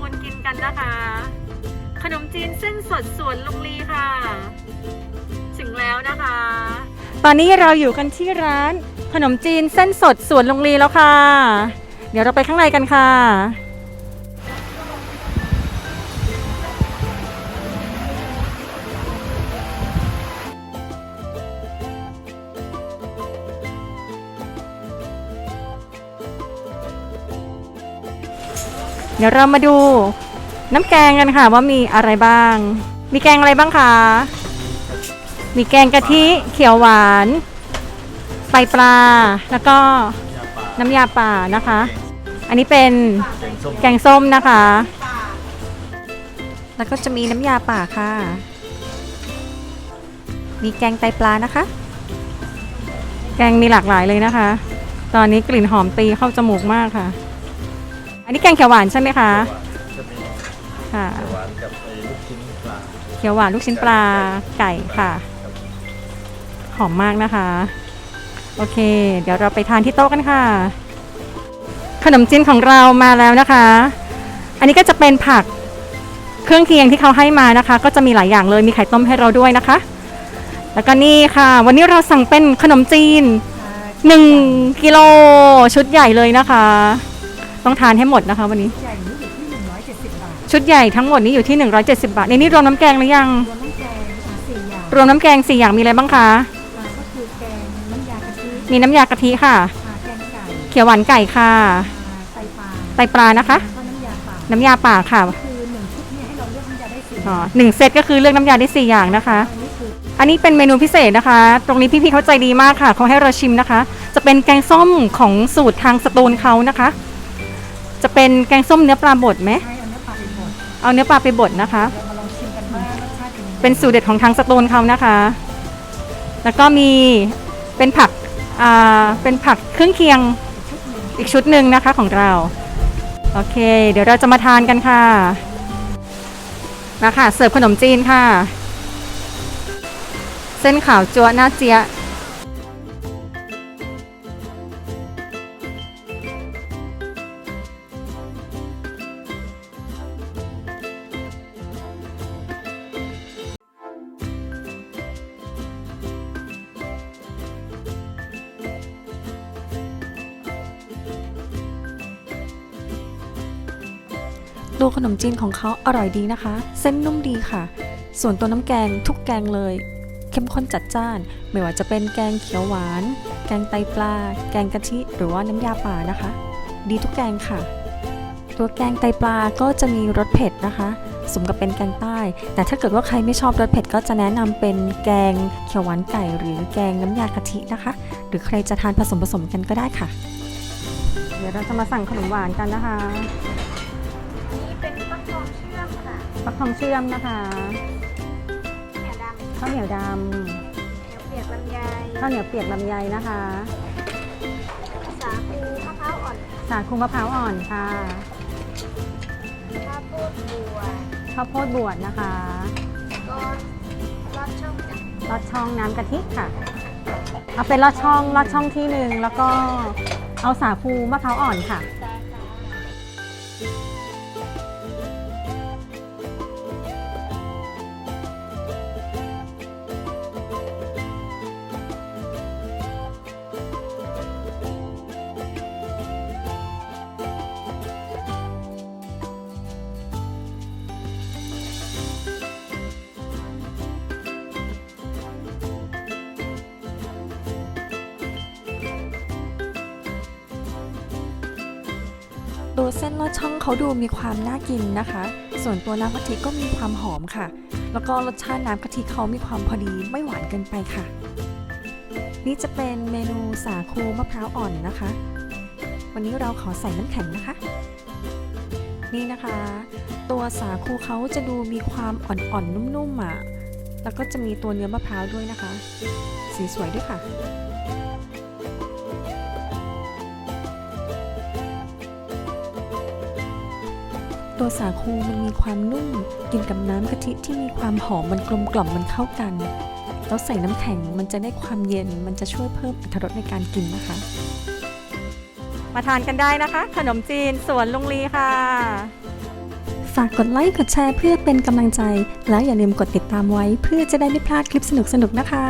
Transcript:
นูนกินกันนะคะ ขนมจีนเส้นสดสวนลุงลีค่ะ ถึงแล้วนะคะ ตอนนี้เราอยู่กันที่ร้าน ขนมจีนเส้นสดสวนลุงลีแล้วค่ะ เดี๋ยวเราไปข้างในกันค่ะ เดี๋ยวเรามาดูน้ำแกงกันค่ะว่ามีอะไรบ้าง มีแกงอะไรบ้างคะ มีแกงกะทิเขียวหวานไตปลา แล้วก็น้ำยาป่านะคะ อันนี้เป็นแกงส้มนะคะ แล้วก็จะมีน้ำยาป่าค่ะ มีแกงไตปลานะคะ แกงมีหลากหลายเลยนะคะ ตอนนี้กลิ่นหอมตีเข้าจมูกมากค่ะ อันนี้แกงเขียวหวานใช่ไหมคะ จะมีค่ะหวานกับไอ้ลูกชิ้นปลาเขียวหวานลูกชิ้นปลาไก่ค่ะ หอมมากนะคะ โอเค เดี๋ยวเราไปทานที่โต๊ะกันค่ะ ขนมจีนของเรามาแล้วนะคะ อันนี้ก็จะเป็นผักเครื่องเคียงที่เขาให้มานะคะ ก็จะมีหลายอย่างเลยมีไข่ต้มให้เราด้วยนะคะ แล้วก็นี่ค่ะ วันนี้เราสั่งเป็นขนมจีน1กิโลชุดใหญ่เลยนะคะ ต้องทานให้หมดนะคะวันนี้ ใหญ่นี้อยู่ที่170 บาทชุดใหญ่ทั้งหมดนี้อยู่ที่ 170 บาทในนี้รวมน้ำแกงหรือยัง รวมน้ำแกงค่ะสี่อย่างรวมน้ำแกงสี่อย่างมีอะไรบ้างคะ อ่าก็คือแกงน้ำยากะทิมีน้ำยากะทิค่ะ อ่าแกงไก่เขียวหวานไก่ค่ะ อ่าไตปลาไตปลานะคะ แล้วก็น้ำยาป่าน้ำยาป่าค่ะคือหนึ่งชุดเนี่ยให้เราเลือกน้ำยาได้สี่อ๋อหนึ่งเซตก็คือเลือกน้ำยาได้สี่อย่างนะคะ อันนี้คืออันนี้เป็นเมนูพิเศษนะคะ ตรงนี้พี่ๆเขาใจดีมากค่ะเขาให้เราชิมนะคะ จะเป็นแกงส้มของสูตรทางสตูลเขานะคะ จะเป็นแกงส้มเนื้อปลาบดไหมให้เอาเนื้อปลาไปบดเอาเนื้อปลาไปบดนะคะเรามาลองชิมกันว่ารสชาติเป็นยังไงเป็นสูตรเด็ดของทางสตูลเขานะคะ แล้วก็มีเป็นผักอ่าเป็นผักเครื่องเคียงชุดหนึ่งอีกชุดหนึ่งนะคะของเรา โอเค เดี๋ยวเราจะมาทานกันค่ะมาค่ะเสิร์ฟขนมจีนค่ะ เส้นขาวจัวหน้าเจี๊ยะ ตัวขนมจีนของเขาอร่อยดีนะคะ เส้นนุ่มดีค่ะ ส่วนตัวน้ำแกงทุกแกงเลย เข้มข้นจัดจ้าน ไม่ว่าจะเป็นแกงเขียวหวาน แกงไตปลา แกงกะทิ หรือว่าน้ำยาป่านะคะ ดีทุกแกงค่ะ ตัวแกงไตปลาก็จะมีรสเผ็ดนะคะ สมกับเป็นแกงใต้ แต่ถ้าเกิดว่าใครไม่ชอบรสเผ็ดก็จะแนะนำเป็นแกงเขียวหวานไก่ หรือแกงน้ำยากะทินะคะ หรือใครจะทานผสมผสมกันก็ได้ค่ะ เดี๋ยวเราจะมาสั่งขนมหวานกันนะคะ ฟักทองเชื่อมนะคะเหนียวดำข้าวเหนียวดเหนียวเปียกลำไยำข้าวเหนียวเปียกลำไยนะคะ สาคูมะพร้าวอ่อนสาคูมะพร้าวอ่อนค่ะข้าวโพดบัวข้าวโพดบวชนะคะก็ลอดช่องจ้ะลอดช่องน้ำกะทิค่ะ เอาเป็นลอดช่องลอดช่องที่หนึ่งแล้วก็เอาสาคูมะพร้าวอ่อนค่ะได้ค่ะ ตัวเส้นลอดช่องเขาดูมีความน่ากินนะคะ ส่วนตัวน้ำกะทิก็มีความหอมค่ะ แล้วก็รสชาติน้ำกะทิเขามีความพอดีไม่หวานเกินไปค่ะ นี่จะเป็นเมนูสาคูมะพร้าวอ่อนนะคะ วันนี้เราขอใส่น้ำแข็งนะคะ นี่นะคะ ตัวสาคูเขาจะดูมีความอ่อนๆนุ่มๆอะแล้วก็จะมีตัวเนื้อมะพร้าวด้วยนะคะ สีสวยด้วยค่ะ ตัวสาคูมันมีความนุ่ม กินกับน้ำกะทิที่มีความหอมมันกลมกล่อมมันเข้ากัน แล้วใส่น้ำแข็งมันจะได้ความเย็นมันจะช่วยเพิ่มอรรถรสในการกินนะคะ มาทานกันได้นะคะ ขนมจีนสวนลุงลีค่ะ ฝากกดไลค์กดแชร์เพื่อเป็นกำลังใจ แล้วอย่าลืมกดติดตามไว้เพื่อจะได้ไม่พลาดคลิปสนุกๆนะคะ